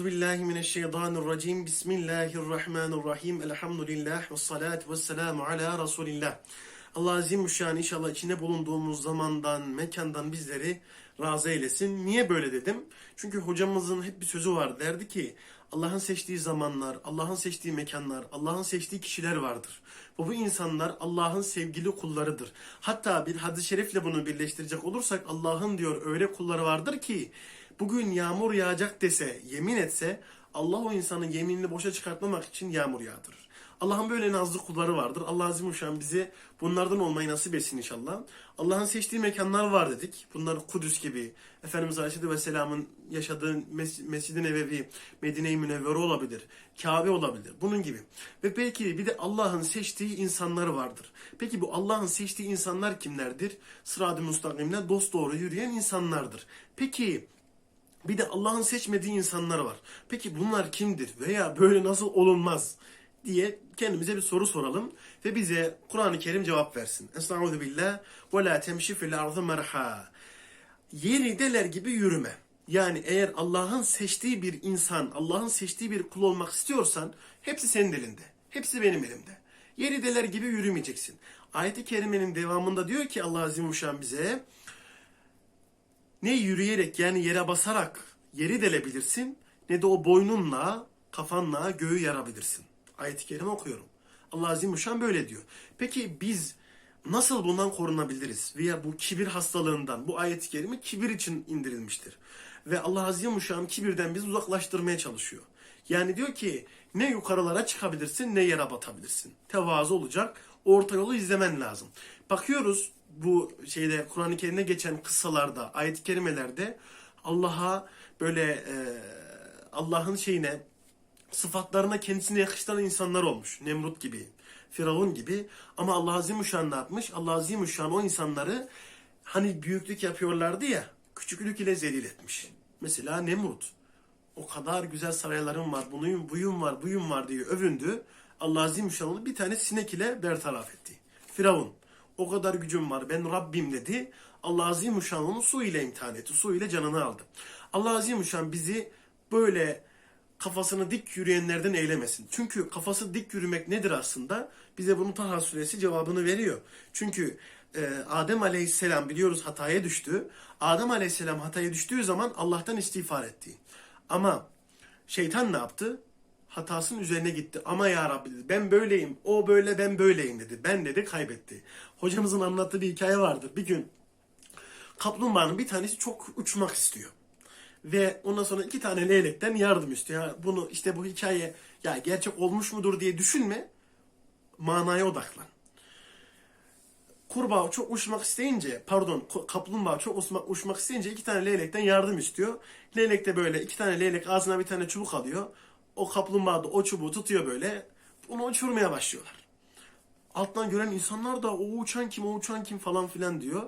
Euzubillahimineşşeytanirracim. Bismillahirrahmanirrahim. Elhamdülillah ve salatu ve selamu ala Resulillah. Allah azim müşan inşallah içinde bulunduğumuz zamandan, mekandan bizleri razı eylesin. Niye böyle dedim? Çünkü hocamızın hep bir sözü var. Derdi ki Allah'ın seçtiği zamanlar, Allah'ın seçtiği mekanlar, Allah'ın seçtiği kişiler vardır. Ve bu insanlar Allah'ın sevgili kullarıdır. Hatta bir hadis-i şerifle bunu birleştirecek olursak Allah'ın diyor öyle kulları vardır ki bugün yağmur yağacak dese, yemin etse Allah o insanın yeminini boşa çıkartmamak için yağmur yağdırır. Allah'ın böyle nazlı kulları vardır. Allah Azimuşşan bizi bunlardan olmayı nasip etsin inşallah. Allah'ın seçtiği mekanlar var dedik. Bunlar Kudüs gibi, Efendimiz Aleyhisselatü Vesselam'ın yaşadığı Mes- Mescid-i Nebevi, Medine-i Münevvere olabilir, Kabe olabilir. Bunun gibi. Ve belki bir de Allah'ın seçtiği insanları vardır. Peki bu Allah'ın seçtiği insanlar kimlerdir? Sırat-ı müstakimle dosdoğru yürüyen insanlardır. Peki bir de Allah'ın seçmediği insanlar var. Peki bunlar kimdir veya böyle nasıl olunmaz diye kendimize bir soru soralım ve bize Kur'an-ı Kerim cevap versin. Estaizu billah ve la temşi fil ardı merha. Yeri deler gibi yürüme. Yani eğer Allah'ın seçtiği bir insan, Allah'ın seçtiği bir kul olmak istiyorsan hepsi senin elinde. Hepsi benim elimde. Yeri deler gibi yürümeyeceksin. Ayet-i Kerime'nin devamında diyor ki Allah Azimuşşan bize ne yürüyerek yani yere basarak yeri delebilirsin ne de o boynunla kafanla göğü yarabilirsin. Ayet-i kerime okuyorum. Allah Azimuşşan böyle diyor. Peki biz nasıl bundan korunabiliriz? Veya bu kibir hastalığından bu ayet-i kerime kibir için indirilmiştir. Ve Allah Azimuşşan kibirden bizi uzaklaştırmaya çalışıyor. Yani diyor ki ne yukarılara çıkabilirsin ne yere batabilirsin. Tevazu olacak. Orta yolu izlemen lazım. Bakıyoruz bu şeyde Kur'an-ı Kerim'de geçen kıssalarda, ayet-i kerimelerde Allah'a böyle e, Allah'ın şeyine sıfatlarına kendisine yakıştıran insanlar olmuş. Nemrut gibi, Firavun gibi. Ama Allah Azimuşşan ne yapmış? Allah Azimuşşan o insanları hani büyüklük yapıyorlardı ya, küçüklük ile zelil etmiş. Mesela Nemrut. O kadar güzel saraylarım var, bunun buyum var, buyum var diye övündü. Allah Azimuşşan onu bir tane sinek ile bertaraf etti. Firavun. O kadar gücüm var, ben Rabbim dedi. Allah Azimuşşan onu su ile imtihan etti. Su ile canını aldı. Allah Azimuşşan bizi böyle kafasını dik yürüyenlerden eylemesin. Çünkü kafası dik yürümek nedir aslında? Bize bunun Taha suresi cevabını veriyor. Çünkü e, Adem aleyhisselam biliyoruz hataya düştü. Adem aleyhisselam hataya düştüğü zaman Allah'tan istiğfar etti. Ama şeytan ne yaptı? Hatasının üzerine gitti. Ama ya Rabbi dedi ben böyleyim, o böyle ben böyleyim dedi. Ben dedi kaybetti. Hocamızın anlattığı bir hikaye vardır. Bir gün kaplumbağanın bir tanesi çok uçmak istiyor. Ve ondan sonra iki tane leylekten yardım istiyor. Ya bunu işte bu hikaye ya gerçek olmuş mudur diye düşünme. Manaya odaklan. Kurbağa çok uçmak isteyince, pardon kaplumbağa çok uçmak, uçmak isteyince iki tane leylekten yardım istiyor. Leylek de böyle iki tane leylek ağzına bir tane çubuk alıyor. O kaplumbağa da o çubuğu tutuyor böyle. Onu uçurmaya başlıyorlar. Alttan gören insanlar da o uçan kim, o uçan kim falan filan diyor.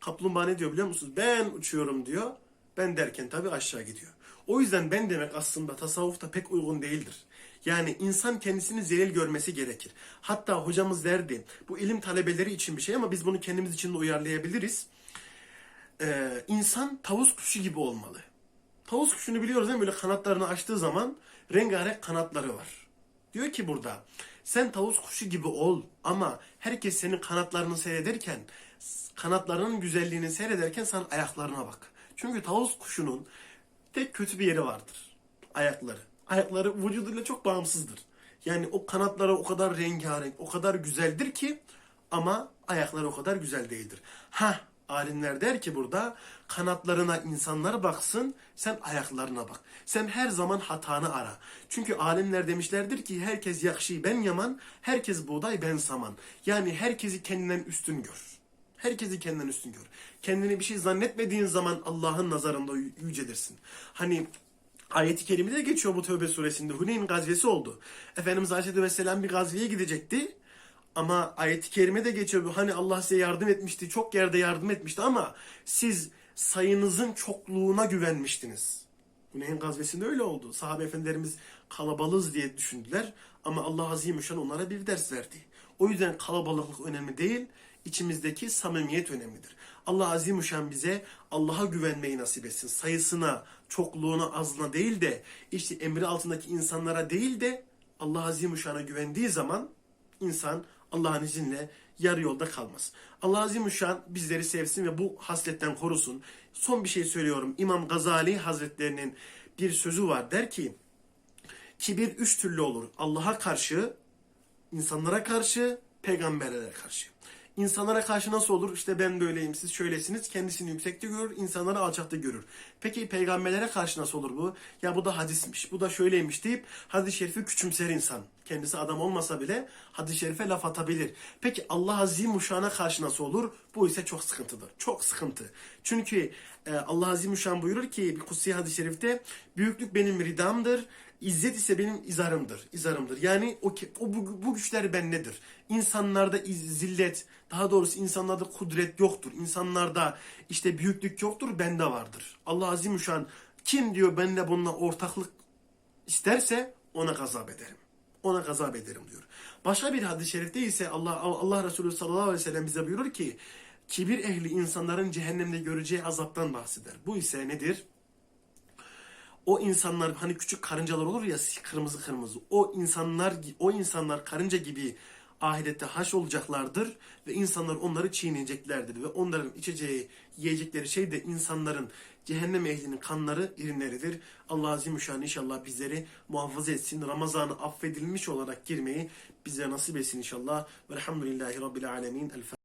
Kaplumbağa ne diyor biliyor musunuz? Ben uçuyorum diyor. Ben derken tabii aşağı gidiyor. O yüzden ben demek aslında tasavvufta pek uygun değildir. Yani insan kendisini zelil görmesi gerekir. Hatta hocamız derdi bu ilim talebeleri için bir şey ama biz bunu kendimiz için de uyarlayabiliriz. Ee, insan tavus kuşu gibi olmalı. Tavus kuşunu biliyoruz değil mi? Böyle kanatlarını açtığı zaman rengarenk kanatları var. Diyor ki burada sen tavus kuşu gibi ol ama herkes senin kanatlarını seyrederken kanatlarının güzelliğini seyrederken sen ayaklarına bak. Çünkü tavus kuşunun tek kötü bir yeri vardır. Ayakları. Ayakları vücuduyla çok bağımsızdır. Yani o kanatları o kadar rengarenk, o kadar güzeldir ki ama ayakları o kadar güzel değildir. Ha alimler der ki burada kanatlarına insanlar baksın, sen ayaklarına bak. Sen her zaman hatanı ara. Çünkü alimler demişlerdir ki herkes yakşı ben yaman, herkes buğday ben saman. Yani herkesi kendinden üstün gör. Herkesi kendinden üstün gör. Kendini bir şey zannetmediğin zaman Allah'ın nazarında yü- yücedirsin. Hani ayeti kerimede de geçiyor bu Tövbe suresinde. Huneyn gazvesi oldu. Efendimiz Aleyhisselatü Vesselam bir gazveye gidecekti. Ama ayeti kerimede geçiyor. Hani Allah size yardım etmişti. Çok yerde yardım etmişti ama siz sayınızın çokluğuna güvenmiştiniz. Huneyn gazvesinde öyle oldu. Sahabe efendilerimiz kalabalığız diye düşündüler. Ama Allah Azimüşşan onlara bir ders verdi. O yüzden kalabalıklık önemli değil. içimizdeki samimiyet önemlidir. Allah Azimuşşan bize Allah'a güvenmeyi nasip etsin. Sayısına, çokluğuna, azına değil de işte emri altındaki insanlara değil de Allah Azimuşşan'a güvendiği zaman insan Allah'ın izniyle yarı yolda kalmaz. Allah Azimuşşan bizleri sevsin ve bu hasletten korusun. Son bir şey söylüyorum. İmam Gazali Hazretlerinin bir sözü var. Der ki, kibir üç türlü olur. Allah'a karşı, insanlara karşı, peygamberlere karşı. İnsanlara karşı nasıl olur? İşte ben böyleyim, siz şöylesiniz. Kendisini yüksekte görür, insanları alçakta görür. Peki peygamberlere karşı nasıl olur bu? Ya bu da hadismiş, bu da şöyleymiş deyip hadis-i şerifi küçümser insan. Kendisi adam olmasa bile hadis-i şerife laf atabilir. Peki Allah Azimuşşan'a karşı nasıl olur? Bu ise çok sıkıntıdır. Çok sıkıntı. Çünkü e, Allah Azimuşşan buyurur ki bir kutsi hadis-i şerifte büyüklük benim ridamdır. İzzet ise benim izarımdır. izarımdır. Yani o, o bu, bu güçler bendedir. İnsanlarda iz- zillet, daha doğrusu insanlarda kudret yoktur. İnsanlarda işte büyüklük yoktur, bende vardır. Allah Azimüşşan kim diyor benimle bununla ortaklık isterse ona gazap ederim. Ona gazap ederim diyor. Başka bir hadis-i şerifte ise Allah Allah Resulü sallallahu aleyhi ve sellem bize buyurur ki kibir ehli insanların cehennemde göreceği azaptan bahseder. Bu ise nedir? O insanlar hani küçük karıncalar olur ya kırmızı kırmızı. O insanlar o insanlar karınca gibi ahirette haş olacaklardır ve insanlar onları çiğneyeceklerdir ve onların içeceği, yiyecekleri şey de insanların cehennem ehlinin kanları irinleridir. Allah Azimüşşan inşallah bizleri muhafaza etsin. Ramazan'ı affedilmiş olarak girmeyi bize nasip etsin inşallah. Velhamdülillahi Rabbil Alemin. El